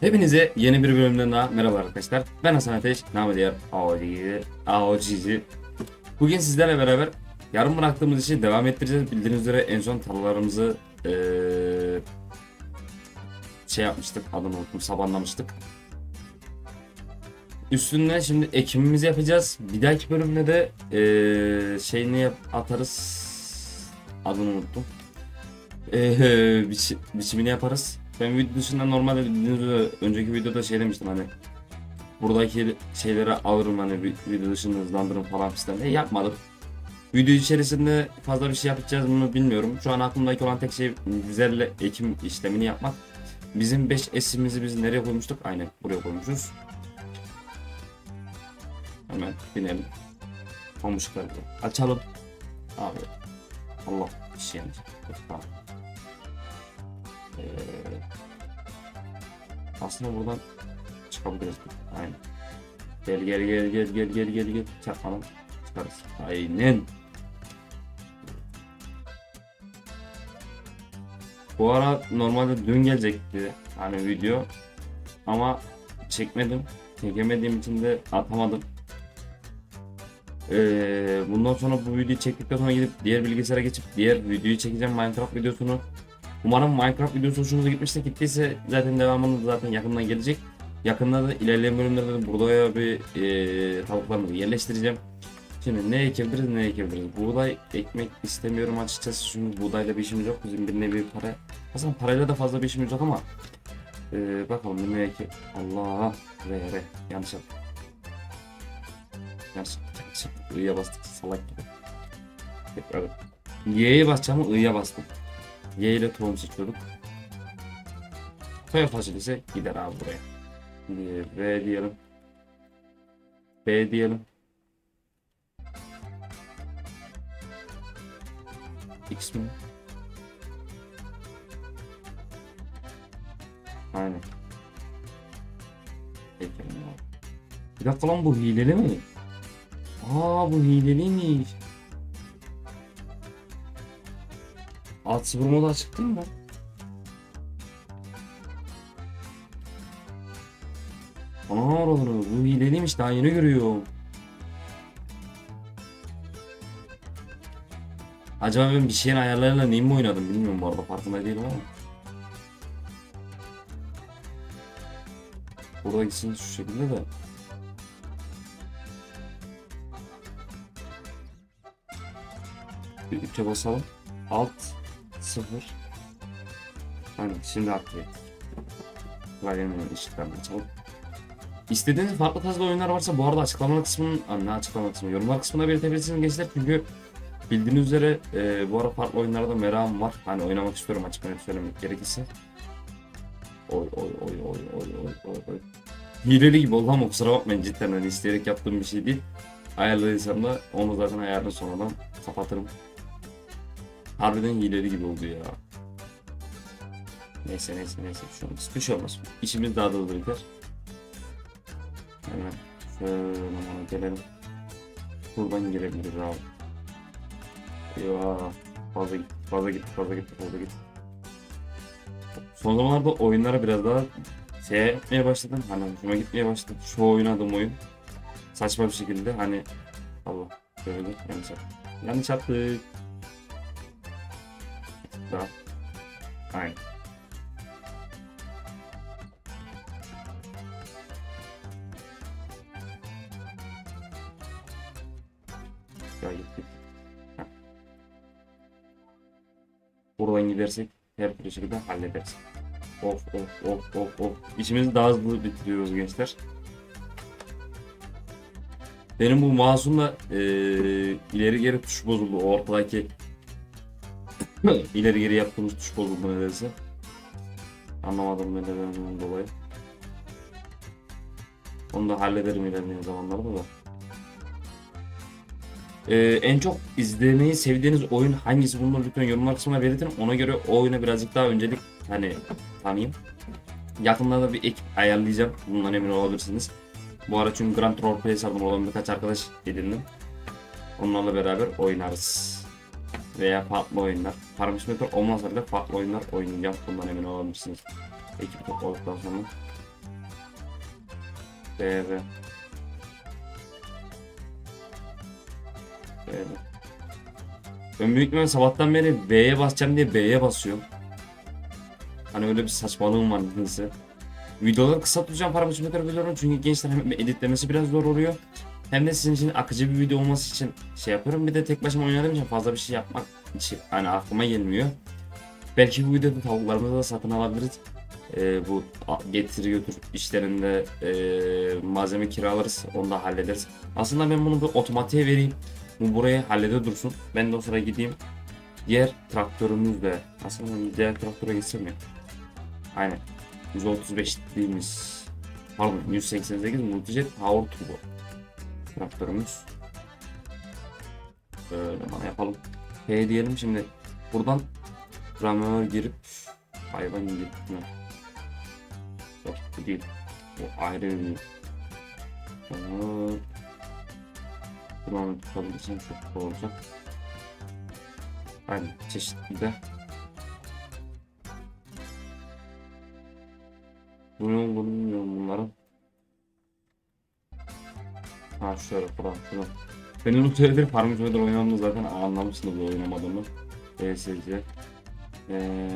Hepinize yeni bir bölümden daha merhaba arkadaşlar. Ben Hasan Ateş, namı diğer AOC'yi. Bugün sizlerle beraber yarım bıraktığımız işi devam ettireceğiz. Bildiğiniz üzere en son tarlalarımızı eee, şey yapmıştık, adını unuttum, sabanlamıştık. Üstüne şimdi ekimimizi yapacağız. Bir dahaki bölümde de eee şeyini yap, atarız. Adını unuttum. Biçi- biçimini yaparız. Ben video dışında normalde bildiğiniz üzere önceki videoda şey demiştim hani buradaki şeyleri alırım hani vi- video dışında hızlandırırım falan fistan diye yapmadım. Video içerisinde fazla bir şey yapacağız mı bilmiyorum. Şu an aklımdaki olan tek şey dizerle ekim işlemini yapmak. Bizim 5 esimizi biz nereye koymuştuk? Aynen buraya koymuşuz. Hemen binelim. Pamuşları açalım. Abi Allah bir şey yanlış. Ee, aslında buradan çıkabiliriz. Aynen. Gel gel gel gel gel gel gel gel. Çarpmadan çıkarız. Aynen. Bu ara normalde dün gelecekti hani video ama çekmedim. Çekemediğim için de atamadım. Ee, bundan sonra bu videoyu çektikten sonra gidip diğer bilgisayara geçip diğer videoyu çekeceğim Minecraft videosunu. Umarım Minecraft videosu hoşunuza gitmişse gittiyse zaten devamını zaten yakından gelecek. Yakında da ilerleyen bölümlerde de buraya bir e, tavuklarımızı yerleştireceğim. Şimdi ne ekebiliriz ne ekebiliriz. Buğday ekmek istemiyorum açıkçası çünkü buğdayla bir işimiz yok. Bizim bir nevi para. Aslında parayla da fazla bir işimiz yok ama e, bakalım ne eke... Allah re re yanlış yaptım. Yanlış yaptım. I'ya bastık salak gibi. Tekrar. Y'ye basacağımı I'ya bastım. Y ile tohum seçiyorduk. Köy fasulyesi gider abi buraya. B diyelim. B diyelim. X mi? Aynen. Bir dakika lan bu hileli mi? Aa bu hileliymiş. Alt sıfır modu açık değil mi lan? Ana oraları bu hileliymiş daha yeni görüyorum. Acaba ben bir şeyin ayarlarıyla neyin mi oynadım bilmiyorum bu arada farkında değilim ama. Burada gitsin şu şekilde de. Bir üçe basalım. Alt 0 Aynen şimdi aktive ettik. Klavyenin ışıklarını açalım. İstediğiniz farklı tarzda oyunlar varsa bu arada açıklama kısmının, Aa, ne açıklama kısmı, yorumlar kısmına belirtebilirsiniz gençler çünkü bildiğiniz üzere e, bu ara farklı oyunlarda merakım var. Hani oynamak istiyorum açık net söylemek gerekirse. Oy oy oy oy oy oy oy oy. Hileli gibi oldu ama kusura bakmayın cidden hani isteyerek yaptığım bir şey değil. Ayarladıysam da onu zaten ayarını sonradan kapatırım. Harbiden hileli gibi oldu ya. Neyse neyse neyse şu an bir şey olmaz. İşimiz daha da hızlı biter. Hemen şöyle bana gelelim. Buradan girebiliriz abi. Eyvah. Fazla git, fazla git, fazla git, fazla git. Son zamanlarda oyunlara biraz daha şey yapmaya başladım. Hani hoşuma gitmeye başladı. Şu oynadığım oyun. Saçma bir şekilde hani Allah böyle bir yanlış yaptık. Yanlış yaptık. Git. Heh. Buradan gidersek her türlü şekilde hallederiz. Of of of of of. İşimizi daha hızlı bitiriyoruz gençler. Benim bu mouse'umla eee ileri geri tuş bozuldu. Ortadaki ileri geri yaptığımız tuş bozuldu nedense. Anlamadım nedeninden dolayı. Onu da hallederim ilerleyen zamanlarda da. Ee, en çok izlemeyi sevdiğiniz oyun hangisi bunu lütfen yorumlar kısmına belirtin. Ona göre o oyuna birazcık daha öncelik hani tanıyayım. Yakında da bir ekip ayarlayacağım. Bundan emin olabilirsiniz. Bu ara çünkü Grand Roleplay sardım olan birkaç arkadaş edindim. Onlarla beraber oynarız. Veya farklı oyunlar. Parametre olmazsa bile farklı oyunlar oynayacağım. Bundan emin olabilirsiniz. Ekip topladıktan sonra. B, B. B, B. Ben büyük ihtimalle sabahtan beri B'ye basacağım diye B'ye basıyorum. Hani öyle bir saçmalığım var nedense. Videoları kısa tutacağım parametreleri biliyorum çünkü gençler hem editlemesi biraz zor oluyor. Hem de sizin için akıcı bir video olması için şey yapıyorum. Bir de tek başıma oynadığım için fazla bir şey yapmak için hani aklıma gelmiyor. Belki bu videoda tavuklarımızı da satın alabiliriz. Ee, bu getir götür işlerinde ee, malzeme kiralarız. Onu da hallederiz. Aslında ben bunu bir otomatiğe vereyim. Bu buraya hallede dursun. Ben de o sıra gideyim. Diğer traktörümüz de aslında diğer traktöre geçsem ya. Aynen. 135 değilmiş. Pardon 188 Multijet Power Turbo. Traktörümüz. Böyle bana yapalım. P diyelim şimdi. Buradan ramör girip hayvan girip mi? Yok bu değil. Bu ayrı bir Ramör. Buradan tutabilirsem çok olacak. Aynen çeşitli de. Bu ne olduğunu bilmiyorum bunların. Ha şöyle falan şuradan. Ben onu söyledim Farming Simulator oynadığımda zaten anlamışsınız bu oynamadığımı. ESC. Eee...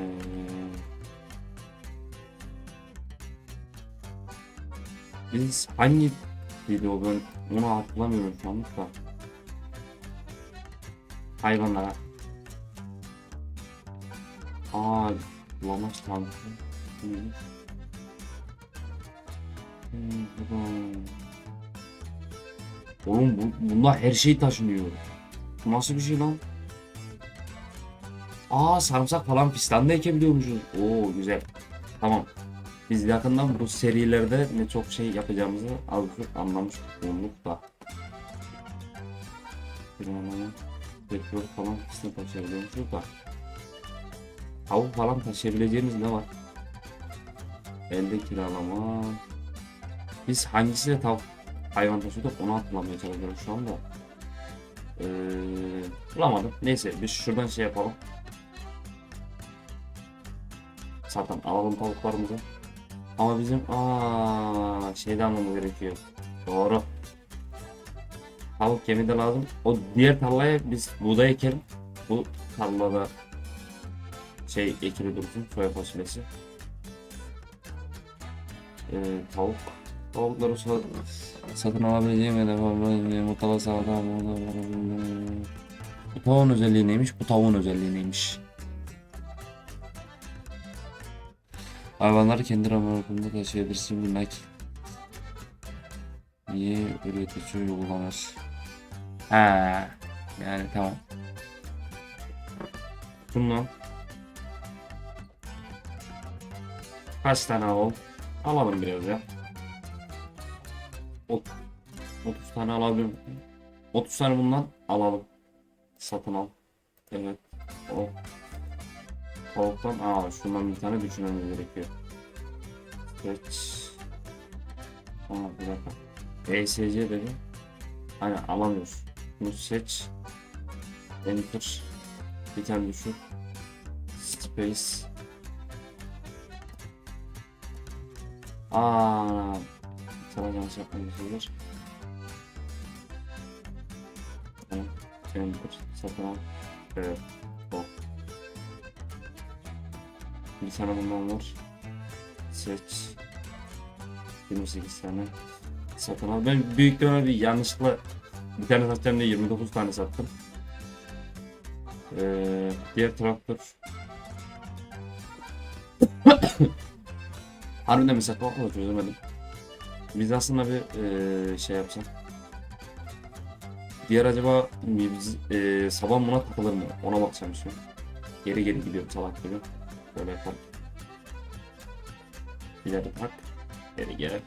Biz hangi video ben onu hatırlamıyorum şu anlık da. Hayvanlara. Aa, bulamaç tankı. Hmm, buradan. Oğlum bu, bunlar her şey taşınıyor. Bu nasıl bir şey lan? Aa sarımsak falan fistan da ekebiliyormuşuz. Oo güzel. Tamam. Biz yakından bu serilerde ne çok şey yapacağımızı aldık anlamış olduk da. Planlama, petrol falan fistan taşıyabiliyormuşuz da. Tavuk falan taşıyabileceğimiz ne var? Elde kiralama. Biz hangisiyle tavuk hayvan taşıyorduk onu hatırlamaya çalışıyorum şu anda. Ee, bulamadım. Neyse biz şuradan şey yapalım. Zaten alalım tavuklarımızı. Ama bizim aa şeyde almamız gerekiyor. Doğru. Tavuk yemi de lazım. O diğer tarlaya biz buğday ekelim. Bu tarlada şey ekili dursun soya fasulyesi. Ee, tavuk. Tavukları sa- satın alabileceğim ya da mutlaka sağdan Bu tavuğun özelliği neymiş? Bu tavuğun özelliği neymiş? Hayvanları kendi ramazanında taşıyabilirsin bilmek. Niye üretici uygulanır? Ha, yani tamam. Bundan kaç tane alalım? Alalım biraz ya. Ot- 30 tane alabilir miyim? 30 tane bundan alalım. Satın al. Evet. O. Tavuktan aa şundan bir tane düşünmemiz gerekiyor. Seç. Aa bir dakika. ESC dedi. Hani alamıyoruz. Bunu seç. Enter. Bir tane düşür. Space. Aa, yanlış yapmamız olur. Satın al. Evet. O. Bir tane bundan var. Seç. 28 tane. Satın al. Ben büyük ihtimalle bir yanlışlıkla bir tane satacağım diye 29 tane sattım. Ee, diğer traktör. Harbiden mesela bakma çözemedim. Biz aslında bir ee, şey yapsam. Diğer acaba biz ee, sabah buna takılır mı? Ona bakacağım şimdi. Geri geri gidiyorum salak gibi. Böyle yapalım. İleri tak. Geri geri.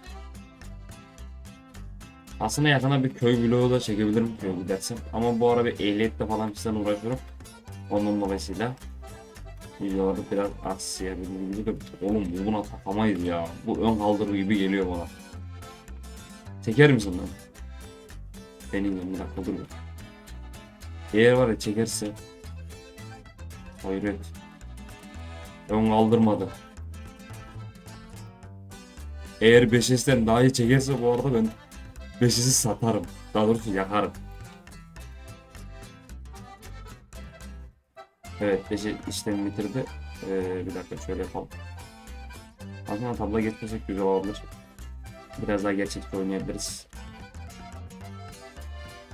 Aslında yakına bir köy vlogu da çekebilirim köye gidersem. Ama bu ara bir ehliyetle falan filan uğraşıyorum. Onun dolayısıyla videolarda biraz aksayabilir. Oğlum bu buna takamayız ya. Bu ön kaldırı gibi geliyor bana. Çeker misin lan? Benim dakika dur. bir. Eğer var ya çekerse Hayret. Ön kaldırmadı. Eğer 5S'ten daha iyi çekerse bu arada ben 5S'i satarım. Daha doğrusu yakarım. Evet 5 işlemi bitirdi. Ee, bir dakika şöyle yapalım. Aslında tabla geçmesek güzel olabilir. Biraz daha gerçekçi oynayabiliriz.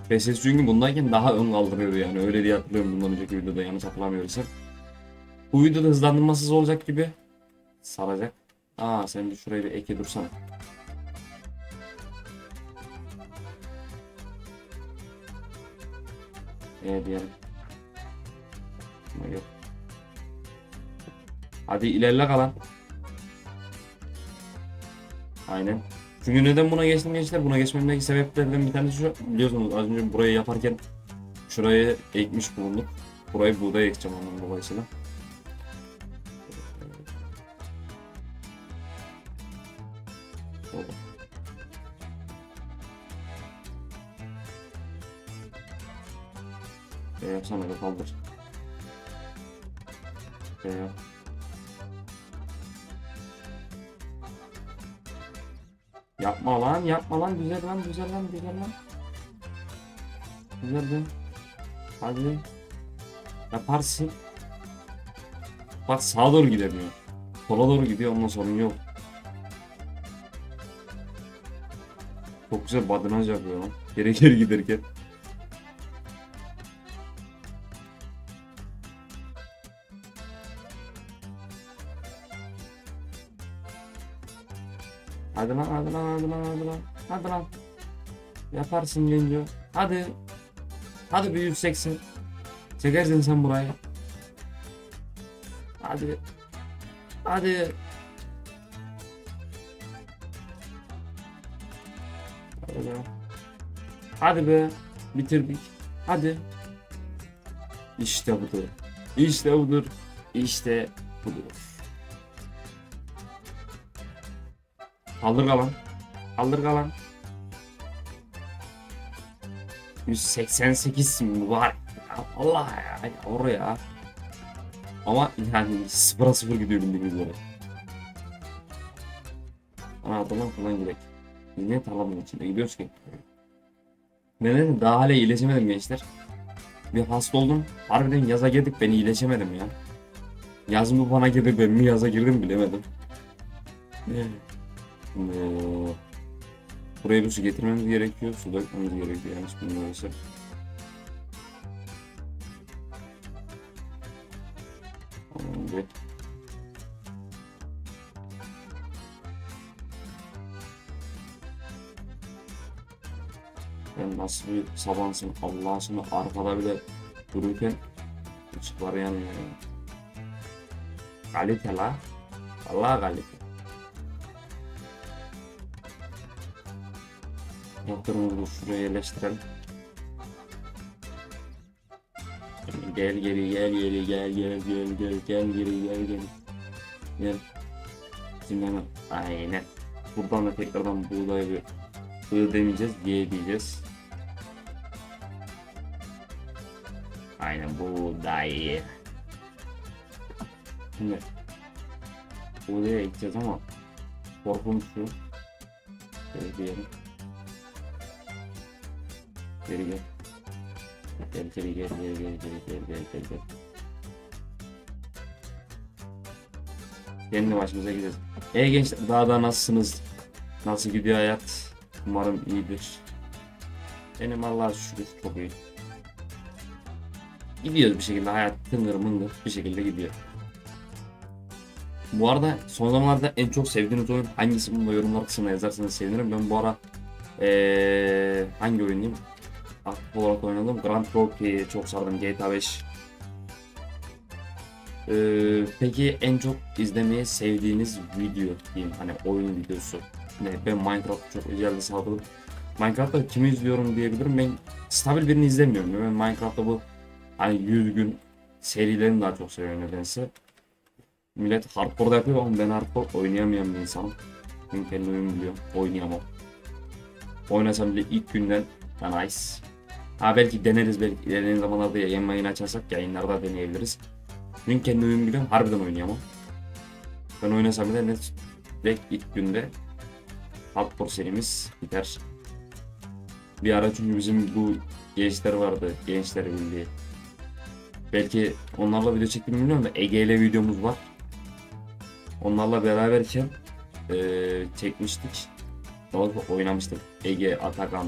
5S çünkü bundayken daha ön kaldırıyordu yani öyle diye hatırlıyorum bundan önceki videoda yanlış hatırlamıyorsam. Bu videoda hızlandırmasız olacak gibi. Saracak. Aa sen bir şuraya bir eke dursana. Ee diyelim. Yok. Hadi ilerle kalan. Aynen. Çünkü neden buna geçtim gençler? Buna geçmemdeki sebeplerden bir tanesi şu. Biliyorsunuz az önce burayı yaparken şuraya ekmiş bulunduk. Burayı buğday ekeceğim onun dolayısıyla. Şey yapsana da kaldır. Şey. Yapma lan, yapma lan, güzel lan, güzel lan, güzel lan. Güzel lan. Hadi. Yaparsın. Bak sağa doğru gidemiyor. Sola doğru gidiyor ondan sorun yok. Çok güzel badınaj yapıyor lan. Geri geri giderken. Hadi lan hadi lan hadi lan hadi lan. Hadi lan. Yaparsın Genco. Hadi. Hadi bir 180. Çekersin sen burayı. Hadi. Hadi. Hadi be. Hadi be. Bitirdik. Hadi. İşte budur. İşte budur. İşte budur. Kaldır kalan. Kaldır kalan. 188 var. Ya Allah ya. Yavru ya. Ama yani sıfıra sıfır gidiyor bildiğiniz üzere. Ana adamlar falan gidelim. Biz niye tarlanın içinde gidiyoruz ki? Neden? Daha hala iyileşemedim gençler. Bir hasta oldum. Harbiden yaza girdik ben iyileşemedim ya. Yaz mı bana girdi ben mi yaza girdim bilemedim. Ee, Buraya bir su getirmemiz gerekiyor. Su dökmemiz gerekiyor yanlış bilmiyorsam. Tamamdır. Ben nasıl bir sabansın Allah aşkına arkada bile dururken ışıklar yanıyor ya. Kalite la. Vallahi kalite. Motorumuzu şuraya yerleştirelim. Gel geri gel geri gel gel gel gel gel geri gel gel. Gel. Şimdi hemen aynen. Buradan da tekrardan buğdayı bir Iı demeyeceğiz, Y diyeceğiz. Aynen buğday. Şimdi buğdaya ekeceğiz ama korkum şu. Şöyle diyelim. Geri gel. Gel geri gel geri gel geri gel gel gel gel. Kendi maçımıza gideceğiz. Ey gençler daha da nasılsınız? Nasıl gidiyor hayat? Umarım iyidir. Benim Allah'a şükür çok iyi. Gidiyoruz bir şekilde hayat tıngır mıngır bir şekilde gidiyor. Bu arada son zamanlarda en çok sevdiğiniz oyun hangisi bunu da yorumlar kısmına yazarsanız sevinirim. Ben bu ara ee, hangi oyun diyeyim? Aktif olarak oynadım. Grand Auto'yu çok sardım. GTA 5. Ee, peki en çok izlemeyi sevdiğiniz video diyeyim hani oyun videosu. Ne ben Minecraft çok özellikle sardım. Minecraft'ta kimi izliyorum diyebilirim. Ben stabil birini izlemiyorum. Ben Minecraft'ta bu hani 100 gün serilerini daha çok seviyorum nedense. Millet hardcore yapıyor ama ben hardcore oynayamayan bir insanım. Çünkü kendi oyunu biliyorum. Oynayamam. Oynasam bile ilk günden ya nice. Ha belki deneriz belki ilerleyen zamanlarda yayın mayın açarsak yayınlarda deneyebiliriz. Çünkü kendi oyunu biliyorum harbiden oynayamam. Ben oynasam bile net direkt ilk günde Hardcore serimiz biter. Bir ara çünkü bizim bu gençler vardı. Gençler Birliği. Belki onlarla video çektim bilmiyorum da Ege ile videomuz var. Onlarla beraberken eee, çekmiştik. Doğru oynamıştık. Ege, Atakan,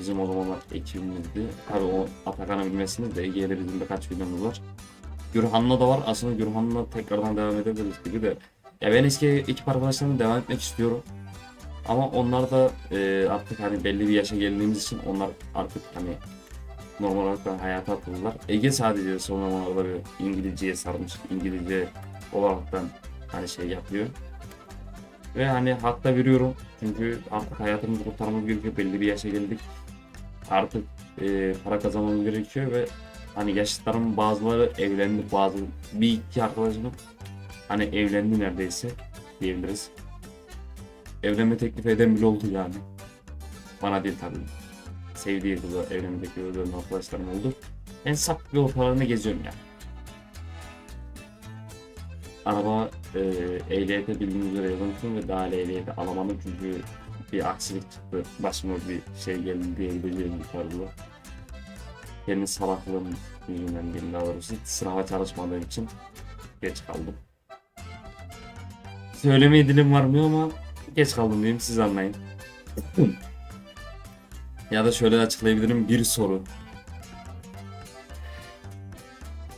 Bizim o zamanlar ekibimizdi. Tabii o Atakan'ı bilmesiniz de bizim de kaç videomuz var. Gürhan'la da var. Aslında Gürhan'la tekrardan devam edebiliriz gibi de. Ya ben eski ekip arkadaşlarımla devam etmek istiyorum. Ama onlar da e, artık hani belli bir yaşa geldiğimiz için onlar artık hani normal olarak da hayata atıldılar. Ege sadece son zamanlarda bir İngilizceye sarmış. İngilizce olaraktan hani şey yapıyor. Ve hani hakta veriyorum. Çünkü artık hayatımızı kurtarmamız gerekiyor. Belli bir yaşa geldik. Artık e, para kazanmamız gerekiyor ve hani yaşlıların bazıları evlendi. Bazı bir iki arkadaşım hani evlendi neredeyse diyebiliriz. Evlenme teklif eden bile oldu yani. Bana değil tabii. Sevdiği kızı evlenme teklif eden arkadaşlarım oldu. En sap bir ortalarında geziyorum yani. Araba e, ehliyete bildiğiniz üzere yazılmıştım ve daha ehliyeti alamadım çünkü bir aksilik çıktı. Başıma bir şey geldi bir tarzda. Kendi salaklığım yüzünden diyeyim daha doğrusu. Sınava çalışmadığım için geç kaldım. Söylemeye dilim varmıyor ama geç kaldım diyeyim siz anlayın. ya da şöyle açıklayabilirim bir soru.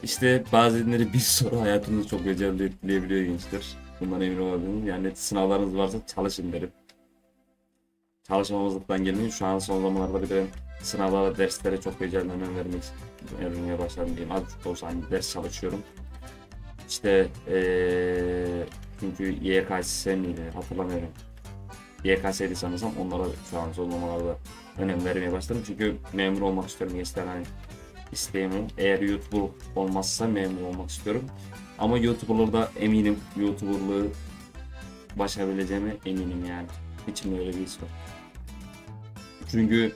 İşte bazenleri bir soru hayatınızı çok becerili etkileyebiliyor gençler. Bundan emin olabilirim. Yani sınavlarınız varsa çalışın derim. Çalışmamazlıktan gelmeyin. Şu an son zamanlarda bir de sınavlara, derslere çok becerili önem vermek vermeye başladım diyeyim. Az çok da olsa hani ders çalışıyorum. İşte eee çünkü YKS miydi hatırlamıyorum. YKS'ydi sanırsam onlara şu an son zamanlarda önem vermeye başladım. Çünkü memur olmak istiyorum gençler hani isteğim o. Eğer YouTuber olmazsa memur olmak istiyorum. Ama YouTuber'larda eminim YouTuber'lığı başarabileceğime eminim yani. İçimde öyle bir his var. Çünkü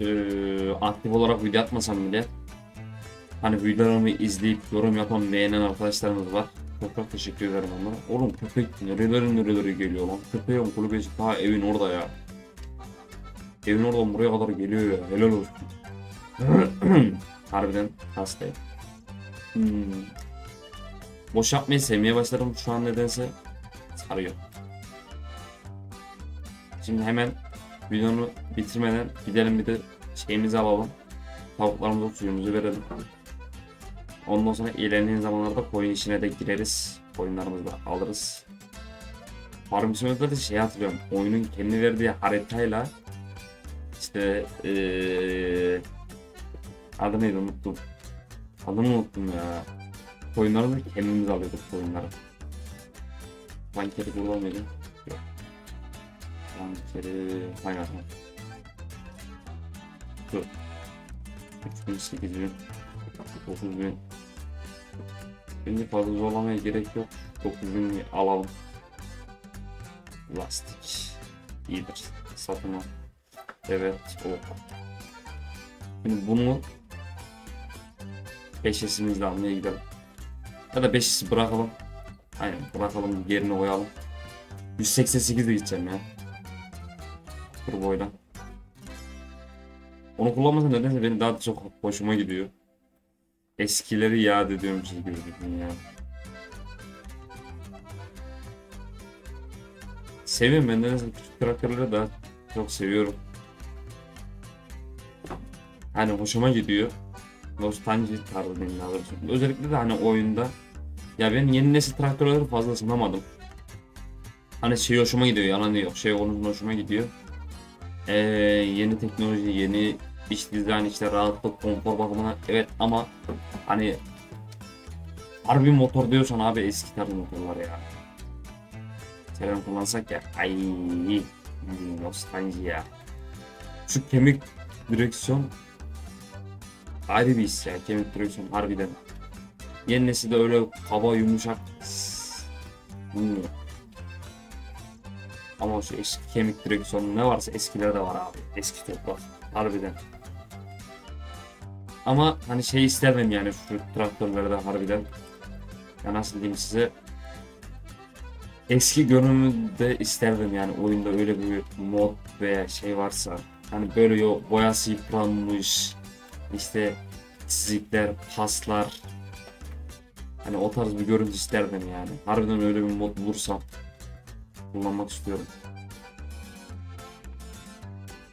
eee, aktif olarak video atmasam bile hani videolarımı izleyip yorum yapan beğenen arkadaşlarımız var. Çok çok teşekkür ederim onlara. Oğlum köpek nerelerin nereleri geliyor lan. Köpeğin kulübesi daha evin orada ya. Evin oradan buraya kadar geliyor ya. Helal olsun. Harbiden hastayım. Hmm. Boş yapmayı sevmeye başladım şu an nedense. Sarıyor. Şimdi hemen videonu bitirmeden gidelim bir de şeyimizi alalım. Tavuklarımıza suyumuzu verelim. Ondan sonra ilerleyen zamanlarda koyun işine de gireriz. Koyunlarımızı da alırız. Farm Simulator'da şey hatırlıyorum. Oyunun kendi verdiği haritayla işte eee adı neydi unuttum. Adını unuttum ya. Koyunları da kendimiz alıyorduk koyunları. Bankeri burada Hayır hayır. Dur. 3000, 8000, 9000. Şimdi fazla zorlamaya gerek yok. 9000 alalım. Lastik. İyidir. Satın al. Evet. O. Şimdi bunu 5S'imizle almaya gidelim. Ya da 5S'i bırakalım. Aynen bırakalım yerine koyalım. 188 de gideceğim ya. Turboyla. Onu kullanmasam nedense benim daha çok hoşuma gidiyor. Eskileri yad ediyormuş gibi düşün ya. Seviyorum ben nedense küçük karakterleri daha çok seviyorum. Hani hoşuma gidiyor. Nostalji tarzı diyeyim daha doğrusu. Özellikle de hani oyunda ya ben yeni nesil traktörleri fazla sınamadım. Hani şey hoşuma gidiyor yalan yok. Şey onun hoşuma gidiyor. Ee, yeni teknoloji, yeni iç dizayn, işte rahatlık, konfor bakımına evet ama hani harbi motor diyorsan abi eski tarz motorlar ya. Selam kullansak ya. Ay nostalji ya. Şu kemik direksiyon ayrı bir his ya. Kemik direksiyon harbiden. Yeni nesilde öyle kaba yumuşak bulmuyor. Ama şu eski kemik direksiyonu ne varsa eskilerde var abi. Eski toplar. Harbiden. Ama hani şey istemem yani şu traktörlerde harbiden. Ya nasıl diyeyim size. eski görünümde isterdim yani oyunda öyle bir mod veya şey varsa hani böyle yo boyası yıpranmış işte çizikler, paslar hani o tarz bir görüntü isterdim yani. Harbiden öyle bir mod bulursam kullanmak istiyorum.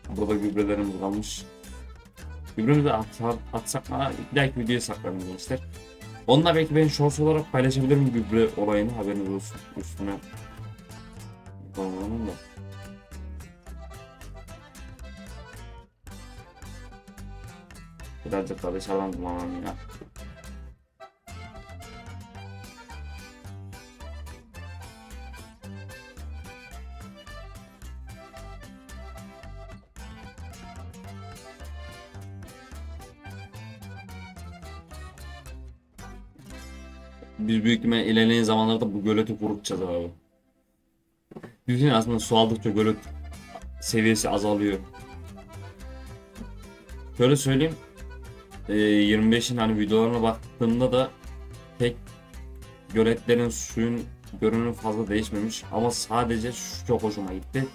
Burada gübrelerimiz kalmış. Gübremizi atsak mı? Bir dahaki videoya saklarım gençler. Onunla belki ben shorts olarak paylaşabilirim gübre olayını haberiniz olsun üstüne. Kullanalım da. Birazcık çalışalım zaman ya. Biz büyük ihtimalle ilerleyen zamanlarda bu göleti kurutacağız abi. Düşünün aslında su aldıkça gölet seviyesi azalıyor. Şöyle söyleyeyim. e, 25'in hani videolarına baktığımda da pek göletlerin suyun görünümü fazla değişmemiş ama sadece şu çok hoşuma gitti.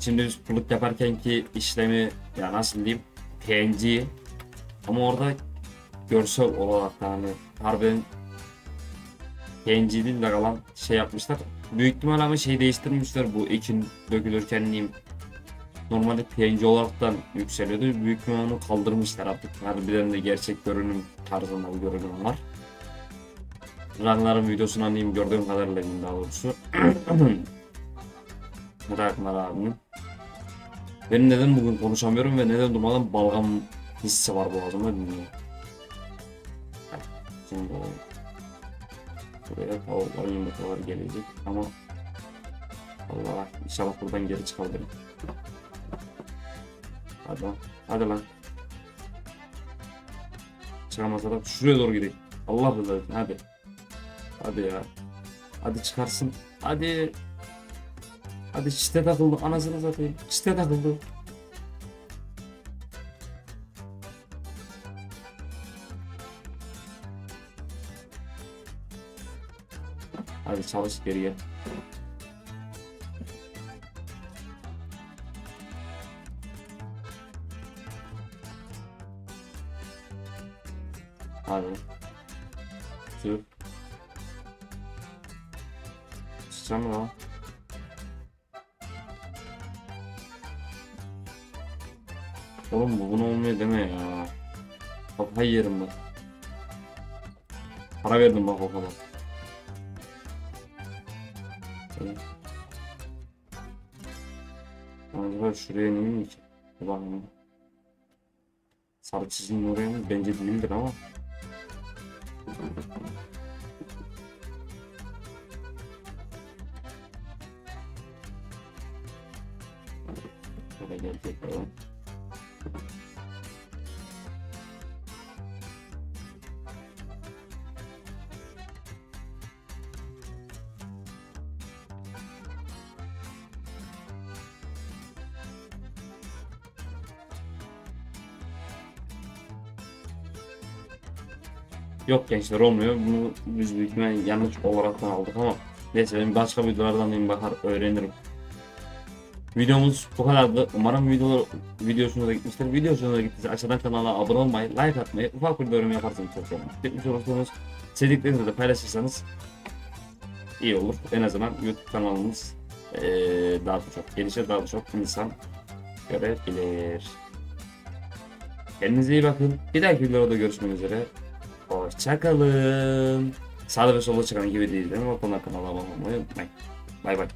Şimdi biz puluk yaparken ki işlemi ya nasıl diyeyim PNG ama orada görsel olarak da hani harbiden PNG değil de kalan şey yapmışlar. Büyük ihtimal ama şey değiştirmişler bu ekin dökülürken diyeyim. Normalde PNG olaraktan yükseliyordu. Büyük ihtimal onu kaldırmışlar artık. Harbiden de gerçek görünüm tarzında bir görünüm var. Raglar'ın videosunu anlayayım gördüğüm kadarıyla diyeyim daha doğrusu. Ragnar abinin. Benim neden bugün konuşamıyorum ve neden durmadan balgam hissi var boğazımda bilmiyorum. Şimdi Buraya tavuklar yumurtalar gelecek ama Allah inşallah buradan geri çıkabilirim. Hadi lan. Hadi lan. Çıkamazsa da şuraya doğru gideyim. Allah rızası için hadi. Hadi ya. Hadi çıkarsın. Hadi. Hadi çite takıldı. Anasını satayım. Çite takıldı. Hadi çalış Evet. Acaba şuraya niye mi ki? Ulan Sarı çizginin oraya mı? Bence değildir ama. Şöyle gelecek falan. Yok gençler olmuyor. Bunu biz büyük yanlış olaraktan aldık ama neyse ben başka videolardan bir bakar öğrenirim. Videomuz bu kadardı. Umarım video videosuna da gitmiştir. Videosuna da gittiyse aşağıdan kanala abone olmayı, like atmayı, ufak bir yorum yaparsanız çok sevinirim. Gitmiş olursanız sevdiklerinizi de paylaşırsanız iyi olur. En azından YouTube kanalımız eee, daha da çok gelişir, daha da çok insan görebilir. Kendinize iyi bakın. Bir dahaki videoda görüşmek üzere. Hoşçakalın. Sağda ve solda çıkan gibi değil değil mi? Konuda kanala abone olmayı. Bay bay.